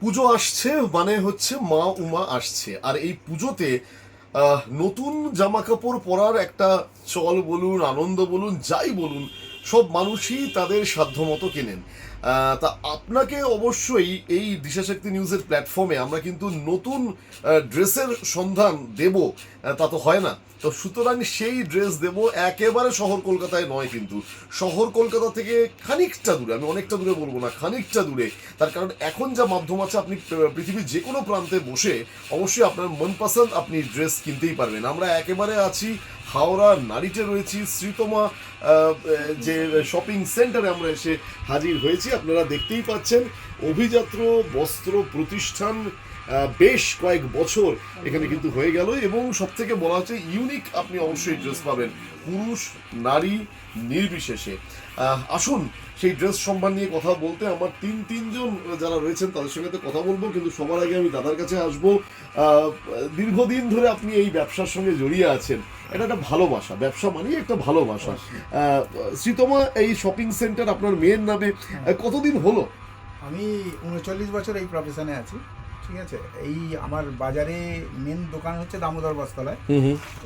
পুজো আসছে মানে হচ্ছে মা উমা আসছে। আর এই পুজোতে নতুন জামা কাপড় পরার একটা চল বলুন, আনন্দ বলুন, যাই বলুন, সব মানুষই তাদের সাধ্যমতো কেনেন। তা আপনাকে অবশ্যই এই দিশাশক্তি নিউজের প্ল্যাটফর্মে আমরা কিন্তু নতুন ড্রেসের সন্ধান দেব। তা তো হয় না। তো সুতরাং সেই ড্রেস দেব একেবারে শহর কলকাতায় নয় কিন্তু। শহর কলকাতা থেকে খানিকটা দূরে, আমি অনেকটা দূরে বলব না, খানিকটা দূরে। তার কারণ এখন যা মাধ্যম আছে, আপনি পৃথিবীর যে কোনো প্রান্তে বসে অবশ্যই আপনার মনপসন্দ আপনি ড্রেস কিনতেই পারবেন। আমরা একেবারে আছি হাওড়া নারীতে রয়েছি, শ্রীতমা যে শপিং সেন্টারে আমরা এসে হাজির হয়েছি। আপনারা দেখতেই পাচ্ছেন অভিযাত্র বস্ত্র প্রতিষ্ঠান বেশ কয়েক বছর এখানে কিন্তু হয়ে গেল এবং সব থেকে বলা হচ্ছে ইউনিক আপনি অবশ্যই ড্রেস পাবেন। পুরুষ, নারী, নির্বিশেষে। আসুন, সেই ড্রেস সম্মান নিয়ে কথা বলতে আমার তিন, তিনজন যারা রয়েছেন তাদের সঙ্গে কথা বলব, কিন্তু সবার আগে আমি দাদার কাছে আসব। দীর্ঘদিন ধরে আপনি এই ব্যবসার সঙ্গে জড়িয়ে আছেন। এটা একটা ভালোবাসা ব্যবসা মানেই একটা ভালোবাসা শ্রীতমা, এই শপিং সেন্টার আপনার মেয়ের নামে কতদিন হলো? আমি উনচল্লিশ বছর এই প্রফেশনে আছি। ঠিক আছে? এই আমার বাজারে মেন দোকান হচ্ছে দামোদর বস্তালায়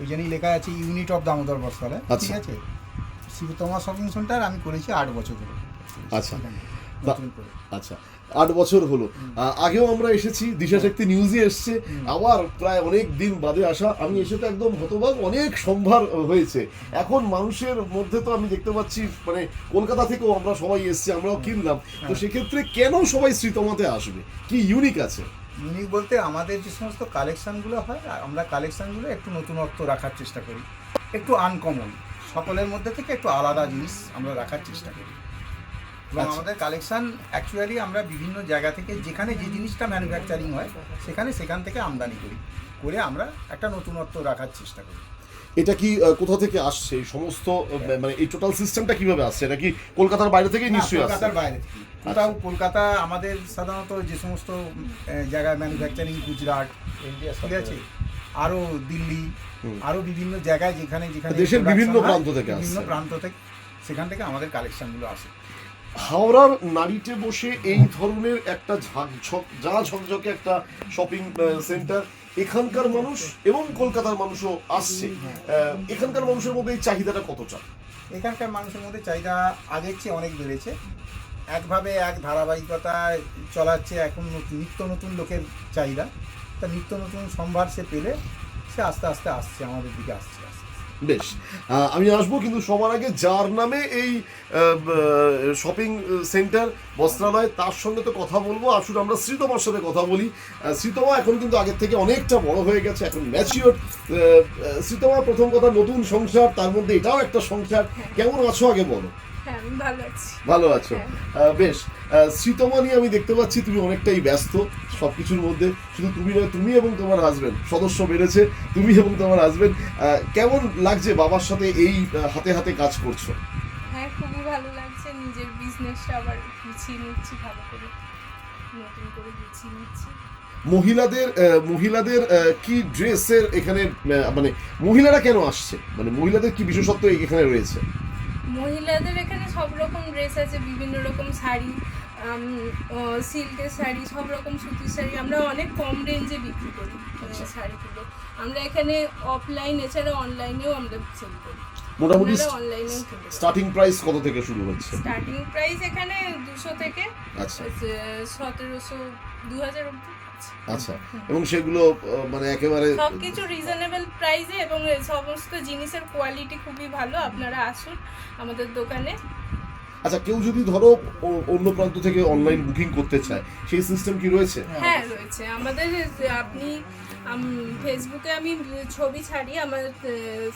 ওই জন্যই লেখা আছে ইউনিট অফ দামোদর বস্তালায় ঠিক আচ্ছা। আছে? শিবতমা শপিং সেন্টার আমি করেছি আট বছর ধরে। আচ্ছা। আচ্ছা আট বছর হলো। আগেও আমরা এসেছি দিশাশক্তি নিউজে এসছে। আবার প্রায় অনেক দিন বাদে আসা আমি এসে তো একদম হতবাক অনেক সম্ভার হয়েছে। এখন মানুষের মধ্যে তো আমি দেখতে পাচ্ছি মানে কলকাতা থেকেও আমরা সবাই এসছি আমরাও কিনলাম। তো সেক্ষেত্রে কেন সবাই শ্রীতমাতে আসবে? কি ইউনিক আছে? ইউনিক বলতে আমাদের যে সমস্ত কালেকশানগুলো হয় আমরা কালেকশানগুলো একটু নতুনত্ব রাখার চেষ্টা করি। একটু আনকমন সকলের মধ্যে থেকে একটু আলাদা জিনিস আমরা রাখার চেষ্টা করি। এবং আচ্ছা। আমাদের কালেকশান অ্যাকচুয়ালি আমরা বিভিন্ন জায়গা থেকে যেখানে যে জিনিসটা ম্যানুফ্যাকচারিং হয় সেখানে সেখান থেকে আমদানি করি। করে আমরা একটা নতুনত্ব রাখার চেষ্টা করি। এটা কি কোথা থেকে আসছে? এই সমস্ত মানে এই টোটাল সিস্টেমটা কীভাবে আসছে? এটা কি কলকাতার বাইরে থেকেই নিশ্চয়ই আসছে? কলকাতার বাইরে থেকে। কোথাও কলকাতা আমাদের সাধারণত যে সমস্ত জায়গায় ম্যানুফ্যাকচারিং গুজরাট ঠিক আছে? আরও দিল্লি আরও বিভিন্ন জায়গায় যেখানে যেখানে দেশের বিভিন্ন প্রান্ত থেকে বিভিন্ন প্রান্ত থেকে সেখান থেকে আমাদের কালেকশনগুলো আসে। হাওড়ার নারীতে বসে এই ধরনের একটা ঝাঁকঝক যা ঝকঝকে একটা শপিং সেন্টার এখানকার মানুষ এবং কলকাতার মানুষও আসছে। এখানকার মানুষের মধ্যে এই চাহিদাটা কতটা? এখানকার মানুষের মধ্যে চাহিদা আগের চেয়ে অনেক বেড়েছে। একভাবে এক ধারাবাহিকতায় চলাচ্ছে এখন নতুন- নিত্য নতুন লোকের চাহিদা। তা নিত্য নতুন সম্ভার সে পেলে সে আস্তে আস্তে আসছে আমাদের দিকে আসছে আসছে। বেশ। আমি আসব কিন্তু সবার আগে যার নামে এই শপিং সেন্টার, বস্ত্রালয়, তার সঙ্গে তো কথা বলব। আসুন, আমরা শ্রীতমার সাথে কথা বলি। শ্রীতমা এখন কিন্তু আগের থেকে অনেকটা বড় হয়ে গেছে, এখন ম্যাচিওর শ্রীতমা প্রথম কথা, নতুন সংসার, তার মধ্যে এটাও একটা সংসার। কেমন আছো আগে বলো? ভালো আছো। বেশ। আহ, শ্রীতমা নিয়ে আমি দেখতে পাচ্ছি তুমি অনেকটাই ব্যস্ত সবকিছুর মধ্যে। শুধু তুমি নয় তুমি এবং তোমার হাজবেন্ড সদস্য বেড়েছে তুমি এবং তোমার হাজবেন্ড কেমন লাগছে বাবার সাথে এই হাতে হাতে কাজ করছ? হ্যাঁ খুবই ভালো লাগছে। নিজের বিজনেসটা আবার গুছিয়ে নিচ্ছি ভালো করে নতুন করে গুছিয়ে নিচ্ছি। মহিলাদের মহিলাদের কি ড্রেসের এখানে মানে মহিলারা কেন আসছে? মানে মহিলাদের কি বিশেষত্ব এখানে রয়েছে? মহিলাদের এখানে সব রকম ড্রেস আছে বিভিন্ন রকম শাড়ি সিল্কের শাড়ি সব রকম সুতির শাড়ি। আমরা অনেক কম রেঞ্জে বিক্রি করি আহ, শাড়িগুলো। আমরা এখানে অফলাইন এছাড়া অনলাইনেও আমরা সেল করি। মোটামুটি স্টার্টিং প্রাইস কত থেকে শুরু হচ্ছে? স্টার্টিং প্রাইস এখানে দুশো থেকে আচ্ছা। সতেরোশো দু হাজার অব্দি। আচ্ছা এবং সেগুলো মানে একেবারে সবকিছু রিজনেবল প্রাইসে এবং সমস্ত জিনিসের কোয়ালিটি খুবই ভালো আপনারা আসুন আমাদের দোকানে। আচ্ছা কেউ যদি ধরো অন্য প্রান্ত থেকে অনলাইন বুকিং করতে চায় সেই সিস্টেম কি রয়েছে? হ্যাঁ রয়েছে। আমাদের যে আপনি ফেসবুকে আমি ছবি ছাড়ি আমার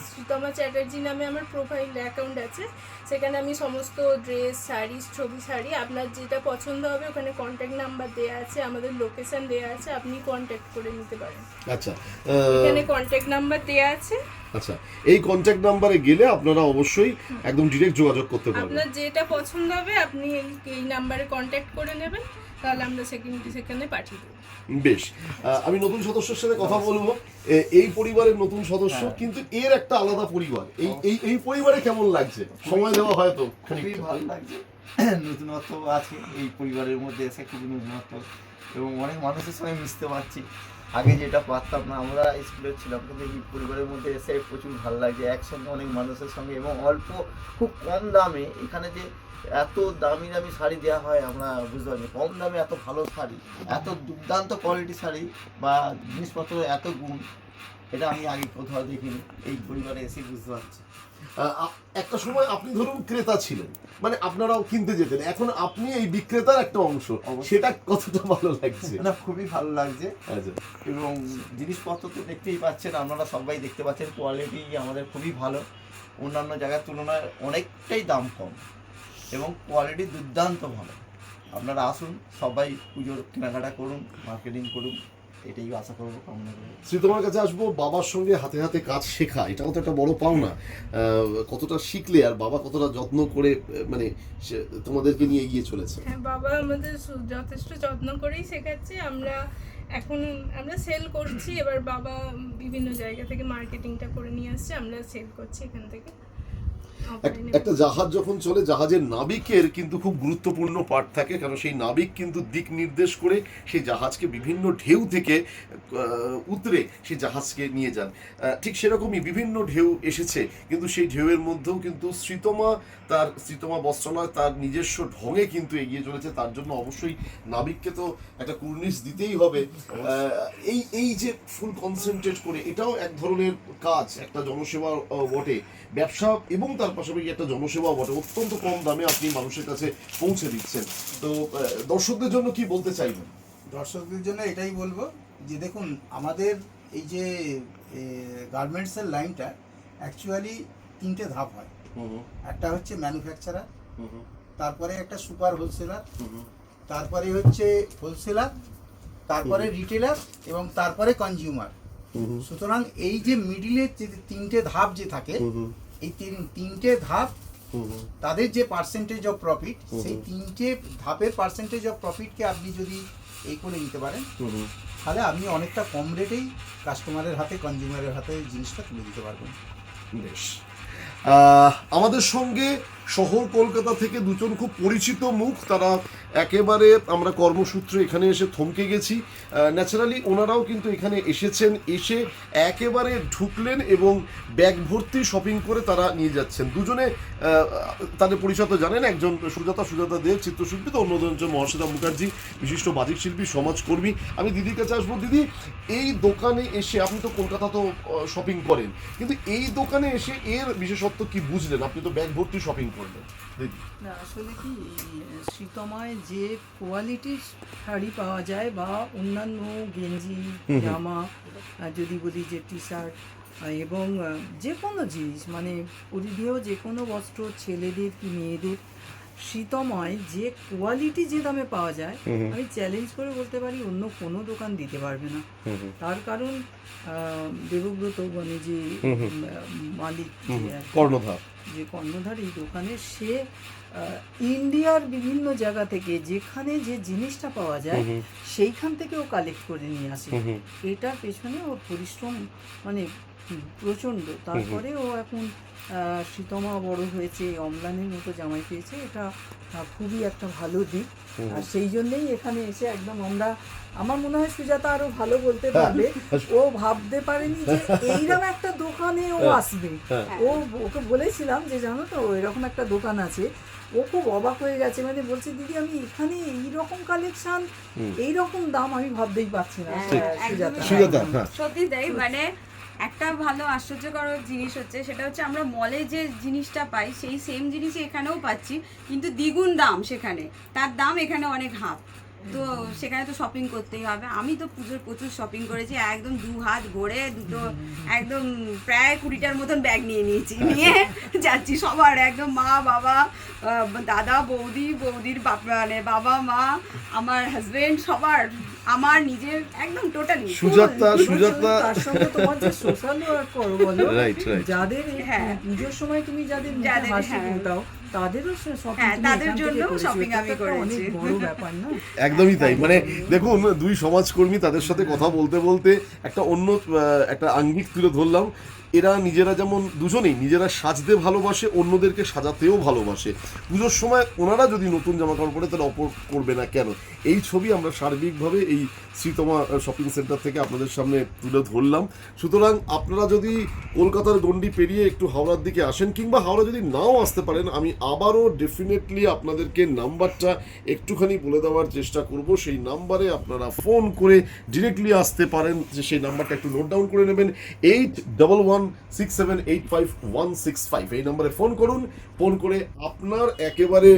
সুতমা শ্রীতমা চ্যাটার্জি নামে আমার প্রোফাইল অ্যাকাউন্ট আছে। সেখানে আমি সমস্ত ড্রেস শাড়ি ছবি ছাড়ি। আপনার যেটা পছন্দ হবে ওখানে কন্ট্যাক্ট নাম্বার দেওয়া আছে আমাদের লোকেশন দেওয়া আছে আপনি কন্ট্যাক্ট করে নিতে পারেন। আচ্ছা এখানে কন্ট্যাক্ট নাম্বার দেওয়া আছে। আচ্ছা এই কন্ট্যাক্ট নাম্বারে গেলে আপনারা অবশ্যই একদম ডিরেক্ট যোগাযোগ করতে পারবেন। আপনার যেটা পছন্দ হবে আপনি এই নাম্বারে কন্ট্যাক্ট করে নেবেন তাহলে আমরা সেকেন্ড সেখানে পাঠিয়ে দেবো। বেশ আমি নতুন সদস্যের সাথে কথা বলব। এই পরিবারের নতুন সদস্য কিন্তু এর একটা আলাদা পরিবার। এই এই এই পরিবারে কেমন লাগছে? সময় দেওয়া হয়তো খুবই। ভালো লাগছে। নতুনত্ব আছে এই পরিবারের মধ্যে এসে খুবই নতুনত্ব। এবং অনেক মানুষের সঙ্গে মিশতে পারছি। আগে যেটা পারতাম না, আমরা স্কুলে ছিলাম, কিন্তু এই পরিবারের মধ্যে এসে প্রচুর ভালো লাগে। একসঙ্গে অনেক মানুষের সঙ্গে এবং অল্প, খুব কম দামে, এখানে যে এত দামি দামি শাড়ি দেওয়া হয়, আমরা বুঝতে পারছি কম দামে এত ভালো শাড়ি, এত দুর্দান্ত কোয়ালিটি শাড়ি বা জিনিসপত্র এত গুণ, এটা আমি আগে কোথাও দেখিনি, এই পরিবারে এসে বুঝতে পারছি। একটা সময় আপনি ধরুন ক্রেতা ছিলেন মানে আপনারাও কিনতে যেতেন এখন আপনি এই বিক্রেতার একটা অংশ। সেটা কতটা ভালো লাগছে? না খুবই ভালো লাগছে। আচ্ছা। এবং জিনিসপত্র তো দেখতেই পাচ্ছেন আপনারা সবাই দেখতে পাচ্ছেন কোয়ালিটি আমাদের খুবই ভালো। অন্যান্য জায়গার তুলনায় অনেকটাই দাম কম এবং কোয়ালিটি দুর্দান্ত ভালো। আপনারা আসুন সবাই পুজোর কেনাকাটা করুন মার্কেটিং করুন। এটাই আশা করব কামনা করব শ্রী তোমার কাছে আসব বাবার সঙ্গে হাতে হাতে কাজ শেখা এটাও তো একটা বড় পাওনা। কতটা শিখলে আর বাবা কতটা যত্ন করে মানে সে- তোমাদেরকে নিয়ে এগিয়ে চলেছে? হ্যাঁ বাবা আমাদের যথেষ্ট যত্ন করেই শেখাচ্ছে। আমরা এখন আমরা সেল করছি এবার বাবা বিভিন্ন জায়গা থেকে মার্কেটিংটা করে নিয়ে আসছে আমরা সেল করছি এখান থেকে। একটা জাহাজ যখন চলে জাহাজের নাবিকের কিন্তু খুব গুরুত্বপূর্ণ পার্ট থাকে কারণ সেই নাবিক কিন্তু দিক নির্দেশ করে সেই জাহাজকে বিভিন্ন ঢেউ থেকে উতরে সেই জাহাজকে নিয়ে যান। ঠিক সেরকমই বিভিন্ন ঢেউ এসেছে কিন্তু সেই ঢেউয়ের মধ্যেও কিন্তু শ্রীতমা তার শ্রীতমা বস্ত্রালয় তার নিজস্ব ঢঙে কিন্তু এগিয়ে চলেছে তার জন্য অবশ্যই নাবিককে তো একটা কুর্নিশ দিতেই হবে। এই এই যে ফুল কনসেন্ট্রেট করে এটাও এক ধরনের কাজ একটা জনসেবা বটে। ব্যবসা এবং তার পাশাপাশি একটা জনসেবা বটে অত্যন্ত কম দামে আপনি মানুষের কাছে পৌঁছে দিচ্ছেন। তো দর্শকদের জন্য কি বলতে চাইবেন? দর্শকদের জন্য এটাই বলব যে দেখুন আমাদের এই যে গার্মেন্টসের লাইনটা অ্যাকচুয়ালি তিনটে ধাপ হয়। একটা হচ্ছে ম্যানুফ্যাকচারার তারপরে একটা সুপার হোলসেলার তারপরে হচ্ছে হোলসেলার তারপরে রিটেলার এবং তারপরে কনজিউমার সুতরাং এই যে মিডিলে যে তিনটে ধাপ যে থাকে এই তিন তিনটে ধাপ তাদের যে পার্সেন্টেজ অফ প্রফিট সেই তিনটে ধাপের পার্সেন্টেজ অফ প্রফিটকে আপনি যদি এই করে নিতে পারেন তাহলে আপনি অনেকটা কম রেটেই কাস্টমারের হাতে কনজিউমারের হাতে জিনিসটা তুলে দিতে পারবেন। বেশ। আমাদের সঙ্গে শহর কলকাতা থেকে দুজন খুব পরিচিত মুখ তারা একেবারে আমরা কর্মসূত্রে এখানে এসে থমকে গেছি। ন্যাচারালি ওনারাও কিন্তু এখানে এসেছেন, এসে একেবারে ঢুকলেন এবং ব্যাগ ভর্তি শপিং করে তারা নিয়ে যাচ্ছেন। দুজনে তাদের পরিচয় তো জানেন, একজন সুজাতা সুজাতা দেব, চিত্রশিল্পী, তো অন্যজন হচ্ছে মহাশ্বেতা মুখার্জি, বিশিষ্ট বাজিক শিল্পী সমাজকর্মী। আমি দিদির কাছে আসব। দিদি, এই দোকানে এসে আপনি তো কলকাতা তো শপিং করেন, কিন্তু এই দোকানে এসে এর বিশেষত্ব কি বুঝলেন? আপনি তো ব্যাগ ভর্তি শপিং করলেন। না আসলে কি শীতমায় যে কোয়ালিটির শাড়ি পাওয়া যায় বা অন্যান্য গেঞ্জি জামা যদি বলি যে টি শার্ট এবং যে কোনো জিনিস মানে পরিধেয় যে কোনো বস্ত্র ছেলেদের কি মেয়েদের শীতময় যে কোয়ালিটি যে দামে পাওয়া যায় আমি চ্যালেঞ্জ করে বলতে পারি অন্য কোনো দোকান দিতে পারবে না। তার কারণ দেবব্রত মানে যে মালিক কর্ণধার। যে কর্ণধার দোকানে সে ইন্ডিয়ার বিভিন্ন জায়গা থেকে যেখানে যে জিনিসটা পাওয়া যায় সেইখান থেকে ও কালেক্ট করে নিয়ে আসে। এটার পেছনে ওর পরিশ্রম মানে প্রচণ্ড। তারপরে ও এখন শীতমা বড় হয়েছে অম্লানের মতো জামাই পেয়েছে। এটা খুবই একটা ভালো দিক। আর সেই জন্যই এখানে এসে একদম আমরা আমার মনে হয় সুজাতা আরও ভালো বলতে পারবে। ও ভাবতে পারেনি যে এইরকম একটা দোকানে ও আসবে। ও ওকে বলেছিলাম যে জানো তো এরকম একটা দোকান আছে। ও খুব অবাক হয়ে গেছে। মানে বলছে দিদি আমি এখানে এইরকম কালেকশন এইরকম দাম আমি ভাবতেই পারছি না। ঠিক। সুজাতা। সুজাতা হ্যাঁ। সত্যি তাই। মানে একটা ভালো আশ্চর্যকর জিনিস হচ্ছে সেটা হচ্ছে আমরা মলে যে জিনিসটা পাই সেই সেম জিনিসই এখানেও পাচ্ছি কিন্তু দ্বিগুণ দাম সেখানে। তার দাম এখানে অনেক হাফ। তো সেখানে তো শপিং করতেই হবে। আমি তো পুজোর প্রচুর শপিং করেছি একদম দু হাত ভরে দুটো একদম প্রায় কুড়িটার মতন ব্যাগ নিয়ে নিয়েছি। নিয়ে যাচ্ছি সবার একদম মা বাবা দাদা বৌদি বৌদির বাপ মানে বাবা মা আমার হাজবেন্ড সবার আমার নিজের একদম টোটালি সুজাতা সুজাতা। তার সঙ্গে তোমার যে সোশ্যাল ওয়ার্ক করো বলো যাদের হ্যাঁ। পুজোর সময় তুমি যাদের যাদের, হাসি হ্যাঁ। ফোটাও তাদেরও হ্যাঁ, তাদের আমি করেছি। বড় ব্যাপার না? একদমই তাই। মানে দেখুন দুই সমাজকর্মী তাদের সাথে কথা বলতে বলতে একটা অন্য একটা আঙ্গিক তুলে ধরলাম। এরা নিজেরা যেমন দুজনেই নিজেরা সাজতে ভালোবাসে, অন্যদেরকে সাজাতেও ভালোবাসে। পুজোর সময় ওনারা যদি নতুন জামা কাপড় পরে, তাহলে অপর করবে না কেন? এই ছবি আমরা সার্বিকভাবে এই শ্রীতমা শপিং সেন্টার থেকে আপনাদের সামনে তুলে ধরলাম। সুতরাং আপনারা যদি কলকাতার গণ্ডি পেরিয়ে একটু হাওড়ার দিকে আসেন, কিংবা হাওড়া যদি নাও আসতে পারেন, আমি আবারও ডেফিনেটলি আপনাদেরকে নাম্বারটা একটুখানি বলে দেওয়ার চেষ্টা করব। সেই নাম্বারে আপনারা ফোন করে ডিরেক্টলি আসতে পারেন। যে সেই নাম্বারটা একটু নোট ডাউন করে নেবেন। Eight double one six seven eight five one six five এই নম্বরে ফোন করুন ফোন করে আপনার একেবারে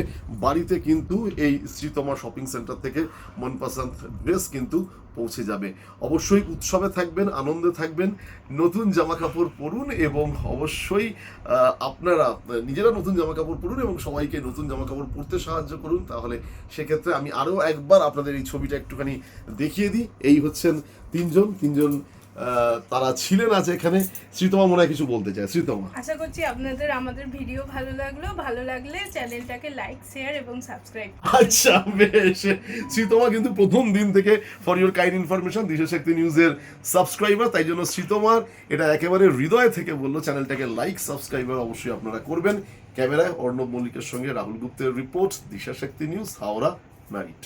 বাড়িতে কিন্তু এই শ্রীতমা শপিং সেন্টার থেকে মনপসন্দ ড্রেস কিন্তু পৌঁছে যাবে। অবশ্যই উৎসবে থাকবেন, আনন্দে থাকবেন, নতুন জামা কাপড় পরুন এবং অবশ্যই আপনারা নিজেরা নতুন জামা কাপড় পরুন এবং সবাইকে নতুন জামা কাপড় পরতে সাহায্য করুন। তাহলে সেক্ষেত্রে আমি আরও একবার আপনাদের এই ছবিটা একটুখানি দেখিয়ে দিই। এই হচ্ছেন তিনজন তিনজন তারা ছিলেন আজ এখানে। শ্রীতমা মনে কিছু বলতে চায়। শ্রীতমা। আশা করছি আপনাদের আমাদের ভিডিও ভালো লাগল। ভালো লাগলে চ্যানেলটাকে লাইক শেয়ার এবং সাবস্ক্রাইব আচ্ছা বেশ। শ্রীতমা কিন্তু প্রথম দিন থেকে for your kind information Dishashakti নিউজের সাবস্ক্রাইবার তাই জন্য শ্রীতমার এটা একেবারে হৃদয় থেকে বলল চ্যানেলটাকে লাইক সাবস্ক্রাইবার অবশ্যই আপনারা করবেন। ক্যামেরায় অর্ণব মল্লিকের সঙ্গে রাহুল গুপ্তের report Dishashakti news Howrah night